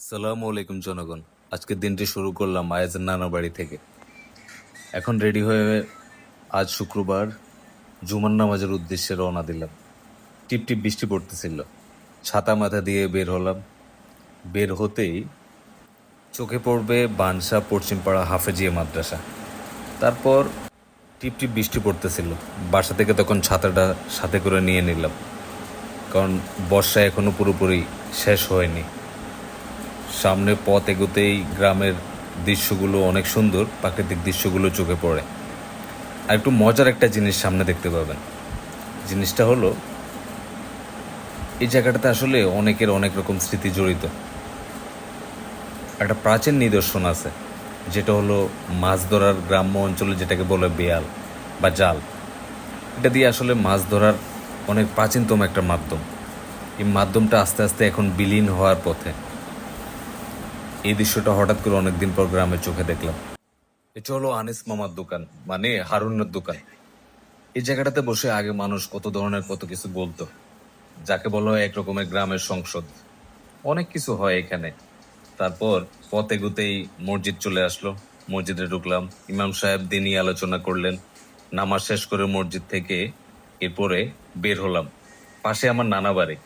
সালামু আলাইকুম জনগণ। আজকের দিনটি শুরু করলাম আয়াজের নানা বাড়ি থেকে। এখন রেডি হয়ে আজ শুক্রবার জুমার নামাজের উদ্দেশ্যে রওনা দিলাম। টিপ টিপ বৃষ্টি পড়তেছিল। ছাতা মাথা দিয়ে বের হলাম। বের হতেই চোখে পড়বে বানসা পশ্চিমপাড়া হাফেজিয়া মাদ্রাসা। তারপর টিপ টিপ বৃষ্টি পড়তেছিল। বাসা থেকে তখন ছাতাটা সাথে করে নিয়ে নিলাম। কারণ বর্ষা এখনও পুরোপুরি শেষ হয়নি। সামনে পথ এগোতেই গ্রামের দৃশ্যগুলো অনেক সুন্দর, প্রাকৃতিক দৃশ্যগুলো চোখে পড়ে। আর একটু মজার একটা জিনিস সামনে দেখতে পাবেন। জিনিসটা হলো, এই জায়গাটাতে আসলে অনেকের অনেক রকম স্মৃতি জড়িত। একটা প্রাচীন নিদর্শন আছে, যেটা হলো মাছ ধরার গ্রাম্য অঞ্চলে যেটাকে বলে বেয়াল বা জাল। এটা দিয়ে আসলে মাছ ধরার অনেক প্রাচীনতম একটা মাধ্যম। এই মাধ্যমটা আস্তে আস্তে এখন বিলীন হওয়ার পথে। এই দৃশ্যটা হঠাৎ করে অনেকদিন পর গ্রামের চোখে দেখলাম। এটা হলো আনিস মামার দোকান মানে হারুনের দোকান। এই জায়গাটাতে বসে আগে মানুষ কত ধরনের কত কিছু বলতো, যাকে বলা হয় এক রকমের গ্রামের সংসদ। অনেক কিছু হয় এখানে। তারপর পথে এগুতেই মসজিদ চলে আসলো। মসজিদে ঢুকলাম, ইমাম সাহেব দিনই আলোচনা করলেন। নামাজ শেষ করে মসজিদ থেকে এরপরে বের হলাম। পাশে আমার নানা বাড়ি,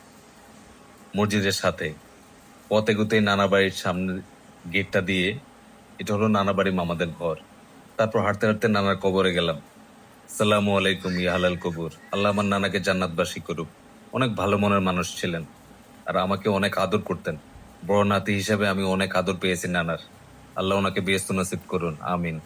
মসজিদের সাথে। পথ এগুতেই নানা বাড়ির সামনে গেটটা দিয়ে, এটা হলো নানা বাড়ি মামাদের ঘর। তারপর হাঁটতে হাঁটতে নানার কবরে গেলাম। সালামু আলাইকুম ইহালাল হালাল কবুর। আল্লাহ আমার নানাকে জান্নাতবাসী করুক। অনেক ভালো মনের মানুষ ছিলেন আর আমাকে অনেক আদর করতেন। বড় নাতি হিসাবে আমি অনেক আদর পেয়েছি নানার। আল্লাহ ওনাকে বেস্ত নসিব করুন। আমিন।